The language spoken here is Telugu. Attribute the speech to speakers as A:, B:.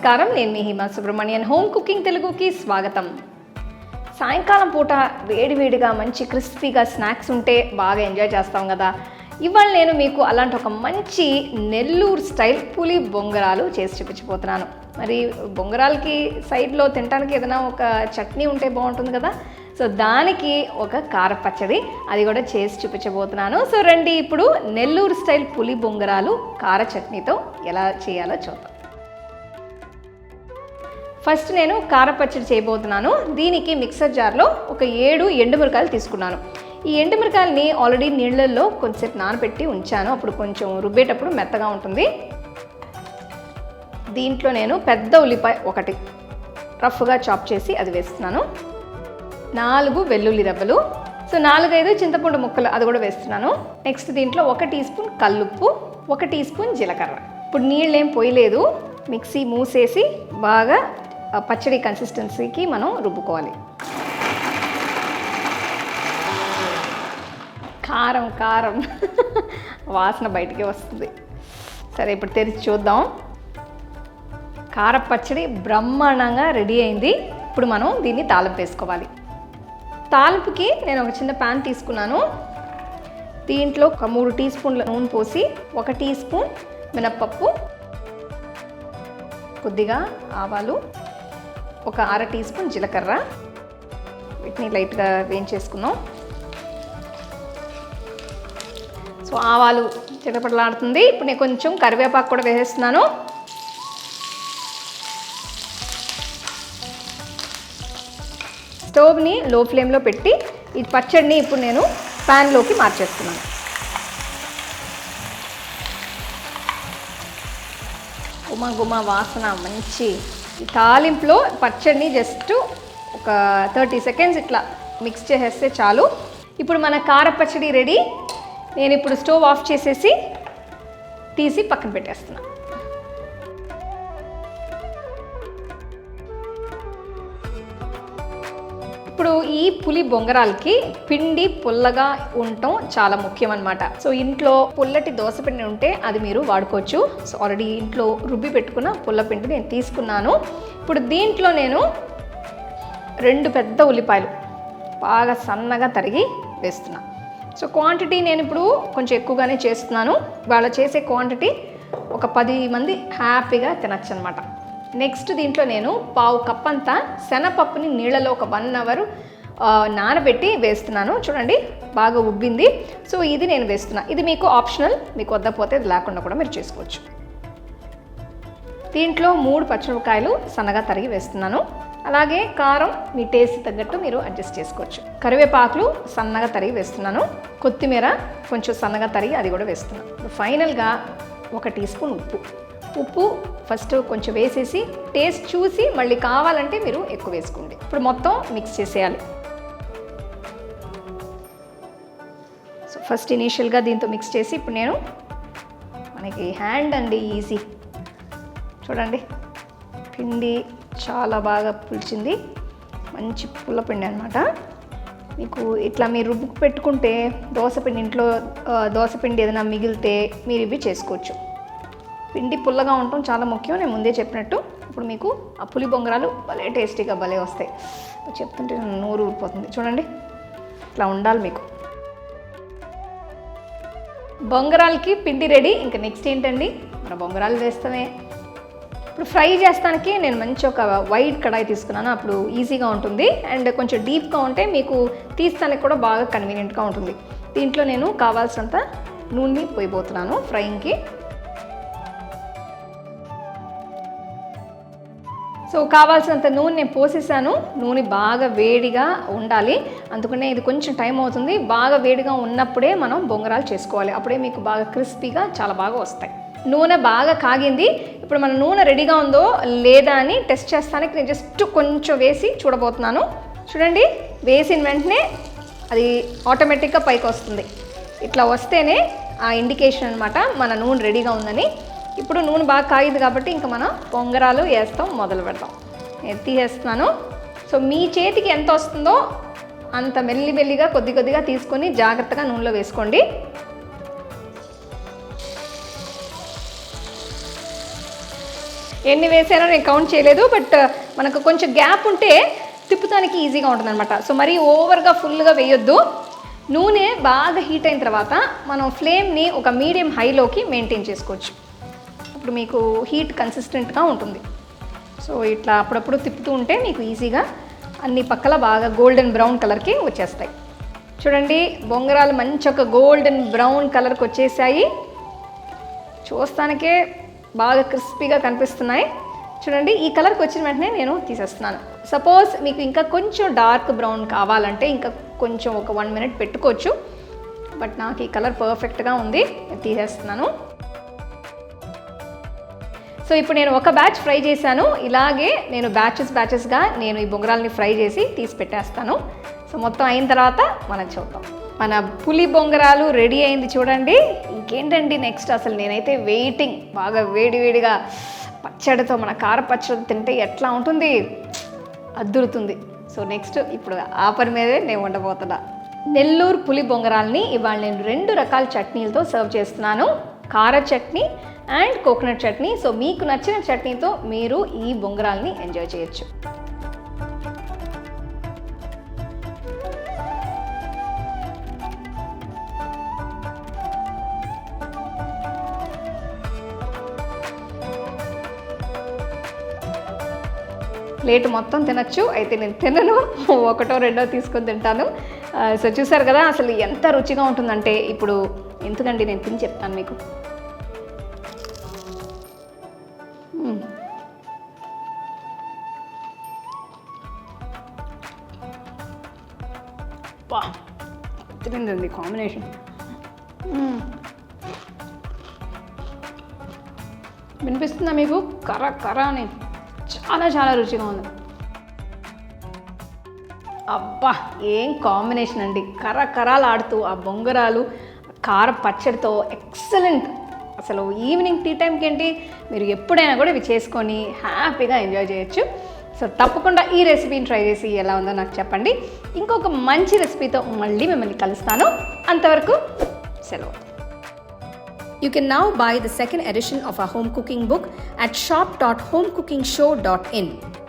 A: నమస్కారం. నేను మీ హిమా సుబ్రహ్మణ్యన్. హోమ్ కుకింగ్ తెలుగుకి స్వాగతం. సాయంకాలం పూట వేడివేడిగా మంచి క్రిస్పీగా స్నాక్స్ ఉంటే బాగా ఎంజాయ్ చేస్తాం కదా. ఇవాళ నేను మీకు అలాంటి ఒక మంచి నెల్లూరు స్టైల్ పులి బొంగరాలు చేసి చూపించబోతున్నాను. మరి బొంగరాలకి సైడ్లో తినడానికి ఏదైనా ఒక చట్నీ ఉంటే బాగుంటుంది కదా. సో దానికి ఒక కార పచ్చడి అది కూడా చేసి చూపించబోతున్నాను. సో రండి ఇప్పుడు నెల్లూరు స్టైల్ పులి బొంగరాలు కార చట్నీతో ఎలా చేయాలో చూద్దాం. ఫస్ట్ నేను కార పచ్చడి చేయబోతున్నాను. దీనికి మిక్సర్ జార్లో ఒక ఏడు ఎండుమిరకాయలు తీసుకున్నాను. ఈ ఎండుమిరకాయలని ఆల్రెడీ నీళ్ళల్లో కొంచెంసేపు నానబెట్టి ఉంచాను. అప్పుడు కొంచెం రుబ్బేటప్పుడు మెత్తగా ఉంటుంది. దీంట్లో నేను పెద్ద ఉల్లిపాయ ఒకటి రఫ్గా చాప్ చేసి అది వేస్తున్నాను. నాలుగు వెల్లుల్లి రవ్వలు సో నాలుగైదు చింతపండు ముక్కలు అది కూడా వేస్తున్నాను. నెక్స్ట్ దీంట్లో ఒక టీ స్పూన్ కల్లుప్పు ఒక టీ స్పూన్ జీలకర్ర. ఇప్పుడు నీళ్ళు ఏం పోయలేదు. మిక్సీ మూసేసి బాగా పచ్చడి కన్సిస్టెన్సీకి మనం రుబ్బుకోవాలి. కారం కారం. వాసన బయటికి వస్తుంది. సరే ఇప్పుడు తెరిచి చూద్దాం. కార పచ్చడి బ్రహ్మాండంగా రెడీ అయింది. ఇప్పుడు మనం దీన్ని తాలింపు వేసుకోవాలి. తాలింపుకి నేను ఒక చిన్న ప్యాన్ తీసుకున్నాను. దీంట్లో ఒక మూడు టీ స్పూన్ల నూనె పోసి ఒక టీ స్పూన్ మినప్పప్పు కొద్దిగా ఆవాలు ఒక అర టీ స్పూన్ జీలకర్ర. వీటిని లైట్గా వేయించేసుకున్నాం సో ఆవాలు చిటపటలాడుతుంది. ఇప్పుడు నేను కొంచెం కరివేపాకు కూడా వేసేస్తున్నాను. స్టవ్ని లో ఫ్లేమ్లో పెట్టి ఈ పచ్చడిని ఇప్పుడు నేను ప్యాన్లోకి మార్చేస్తున్నాను. గుమ గుమ వాసన మంచి తాలింపులో పచ్చడిని జస్ట్ ఒక థర్టీ సెకండ్స్ ఇట్లా మిక్స్ చేసేస్తే చాలు. ఇప్పుడు మన కార పచ్చడి రెడీ నేను ఇప్పుడు స్టవ్ ఆఫ్ చేసేసి తీసి పక్కన పెట్టేస్తున్నాను ఇప్పుడు ఈ పులి బొంగరాలకి పిండి పుల్లగా ఉండటం చాలా ముఖ్యం అనమాట సో ఇంట్లో పుల్లటి దోశ పిండి ఉంటే అది మీరు వాడుకోవచ్చు. సో ఆల్రెడీ ఇంట్లో రుబ్బి పెట్టుకున్న పుల్ల పిండి నేను తీసుకున్నాను. ఇప్పుడు దీంట్లో నేను రెండు పెద్ద ఉల్లిపాయలు బాగా సన్నగా తరిగి వేస్తున్నా. సో క్వాంటిటీ నేను ఇప్పుడు కొంచెం ఎక్కువగానే చేస్తున్నాను. వాళ్ళ చేసే క్వాంటిటీ ఒక పది మంది హ్యాపీగా తినచ్చు అనమాట నెక్స్ట్ దీంట్లో నేను పావు కప్ అంతా శనపప్పుని నీళ్ళలో ఒక వన్ అవర్ నానబెట్టి వేస్తున్నాను. చూడండి బాగా ఉబ్బింది. సో ఇది నేను వేస్తున్నా. ఇది మీకు ఆప్షనల్ మీకు వద్దపోతే ఇది లేకుండా కూడా మీరు చేసుకోవచ్చు. దీంట్లో మూడు పచ్చిమిరపకాయలు సన్నగా తరిగి వేస్తున్నాను. అలాగే కారం మీ టేస్ట్ తగ్గట్టు మీరు అడ్జస్ట్ చేసుకోవచ్చు. కరివేపాకులు సన్నగా తరిగి వేస్తున్నాను. కొత్తిమీర కొంచెం సన్నగా తరిగి అది కూడా వేస్తున్నాను ఫైనల్గా ఒక టీ స్పూన్ ఉప్పు. ఉప్పు ఫస్ట్ కొంచెం వేసేసి టేస్ట్ చూసి మళ్ళీ కావాలంటే మీరు ఎక్కువ వేసుకోండి. ఇప్పుడు మొత్తం మిక్స్ చేసేయాలి. సో ఫస్ట్ ఇనీషియల్గా దీంతో మిక్స్ చేసి ఇప్పుడు నేను మనకి హ్యాండ్ అండి ఈజీ చూడండి. పిండి చాలా బాగా పులిచింది. మంచి పుల్ల పిండి అనమాట మీకు ఇట్లా మీరు రుబ్బుకు పెట్టుకుంటే దోశపిండి ఇంట్లో దోశ పిండి ఏదైనా మిగిలితే మీరు ఇవి చేసుకోవచ్చు. పిండి పుల్లగా ఉండటం చాలా ముఖ్యం. నేను ముందే చెప్పినట్టు ఇప్పుడు మీకు ఆ పులి బొంగరాలు భలే టేస్టీగా భలే వస్తాయి. చెప్తుంటే నోరు ఊరిపోతుంది. చూడండి ఇట్లా ఉండాలి మీకు. బొంగరాలకి పిండి రెడీ. ఇంకా నెక్స్ట్ ఏంటండి? మన బొంగరాలు వేస్తామే ఇప్పుడు ఫ్రై చేస్తానికి నేను మంచి ఒక వైట్ కడాయి తీసుకున్నాను. అప్పుడు ఈజీగా ఉంటుంది. అండ్ కొంచెం డీప్గా ఉంటే మీకు తీస్తానికి కూడా బాగా కన్వీనియంట్గా ఉంటుంది. దీంట్లో నేను కావాల్సినంత నూనె పోయిపోతున్నాను ఫ్రైయింగ్కి. సో కావాల్సినంత నూనె నేను పోసేసాను. నూనె బాగా వేడిగా ఉండాలి. అందుకనే ఇది కొంచెం టైం అవుతుంది. బాగా వేడిగా ఉన్నప్పుడే మనం బొంగరాలు చేసుకోవాలి. అప్పుడే మీకు బాగా క్రిస్పీగా చాలా బాగా వస్తాయి. నూనె బాగా కాగింది. ఇప్పుడు మన నూనె రెడీగా ఉందో లేదా అని టెస్ట్ చేస్తానికి నేను జస్ట్ కొంచెం వేసి చూడబోతున్నాను. చూడండి వేసిన వెంటనే అది ఆటోమేటిక్గా పైకి వస్తుంది. ఇట్లా వస్తేనే ఆ ఇండికేషన్ అనమాట మన నూనె రెడీగా ఉందని. ఇప్పుడు నూనె బాగా కాగింది కాబట్టి ఇంకా మనం పొంగరాలు వేస్తాం మొదలు పెడతాం. తీసేస్తున్నాను. సో మీ చేతికి ఎంత వస్తుందో అంత మెల్లి మెల్లిగా కొద్ది కొద్దిగా తీసుకొని జాగ్రత్తగా నూనెలో వేసుకోండి. ఎన్ని వేసానో నేను కౌంట్ చేయలేదు బట్ మనకు కొంచెం గ్యాప్ ఉంటే తిప్పుతానికి ఈజీగా ఉంటుందన్నమాట. సో మరీ ఓవర్గా ఫుల్గా వేయొద్దు. నూనె బాగా హీట్ అయిన తర్వాత మనం ఫ్లేమ్ని ఒక మీడియం హైలోకి మెయింటైన్ చేసుకోవచ్చు. ఇప్పుడు మీకు హీట్ కన్సిస్టెంట్గా ఉంటుంది. సో ఇట్లా అప్పుడప్పుడు తిప్పుతూ ఉంటే మీకు ఈజీగా అన్ని పక్కల బాగా గోల్డెన్ బ్రౌన్ కలర్కి వచ్చేస్తాయి. చూడండి బొంగరాలు మంచి ఒక గోల్డెన్ బ్రౌన్ కలర్కి వచ్చేసాయి. చూస్తానికే బాగా క్రిస్పీగా కనిపిస్తున్నాయి. చూడండి ఈ కలర్కి వచ్చిన వెంటనే నేను తీసేస్తున్నాను. సపోజ్ మీకు ఇంకా కొంచెం డార్క్ బ్రౌన్ కావాలంటే ఇంకా కొంచెం ఒక వన్ మినిట్ పెట్టుకోవచ్చు. బట్ నాకు ఈ కలర్ పర్ఫెక్ట్గా ఉంది తీసేస్తున్నాను. సో ఇప్పుడు నేను ఒక బ్యాచ్ ఫ్రై చేశాను. ఇలాగే నేను బ్యాచెస్ బ్యాచెస్గా నేను ఈ బొంగరాలని ఫ్రై చేసి తీసి పెట్టేస్తాను. సో మొత్తం అయిన తర్వాత మనం చూద్దాం. మన పులి బొంగరాలు రెడీ అయింది చూడండి. ఇంకేంటండి నెక్స్ట్ అసలు నేనైతే వెయిటింగ్ బాగా వేడివేడిగా పచ్చడితో మన కార పచ్చడి తింటే ఎట్లా ఉంటుంది? అద్దురుతుంది. సో నెక్స్ట్ ఇప్పుడు ఆ పని మీదే నేను ఉండబోతున్నా. నెల్లూరు పులి బొంగరాలని ఇవాళ నేను రెండు రకాల చట్నీలతో సర్వ్ చేస్తున్నాను. Kara chutney and coconut chutney. So మీకు నచ్చిన చట్నీతో మీరు ఈ బొంగరాల్ని ఎంజాయ్ చేయొచ్చు. ప్లేట్ మొత్తం తినచ్చు. అయితే నేను తినను. ఒకటో రెండో తీసుకొని తింటాను. సో చూసారు కదా అసలు ఎంత రుచిగా ఉంటుందంటే ఇప్పుడు ఎందుకండి నేను తిని చెప్తాను మీకు. అబ్బా. తిరిగింది కాంబినేషన్ వినిపిస్తుందా మీకు? కర్ర కర్ర అని. చాలా చాలా రుచిగా ఉంది. అబ్బా ఏం కాంబినేషన్ అండి. కర్ర కరాలాడుతూ ఆ బొంగరాలు కార పచ్చడితో ఎక్సలెంట్ అసలు ఈవినింగ్ టీ టైంకి ఏంటి? మీరు ఎప్పుడైనా కూడా ఇవి చేసుకొని హ్యాపీగా ఎంజాయ్ చేయొచ్చు. సో తప్పకుండా ఈ రెసిపీని ట్రై చేసి ఎలా ఉందో నాకు చెప్పండి ఇంకొక మంచి రెసిపీతో మళ్ళీ మిమ్మల్ని కలుస్తాను అంతవరకు సెలవు
B: You can now buy the second edition of our home cooking book at shop.homecookingshow.in.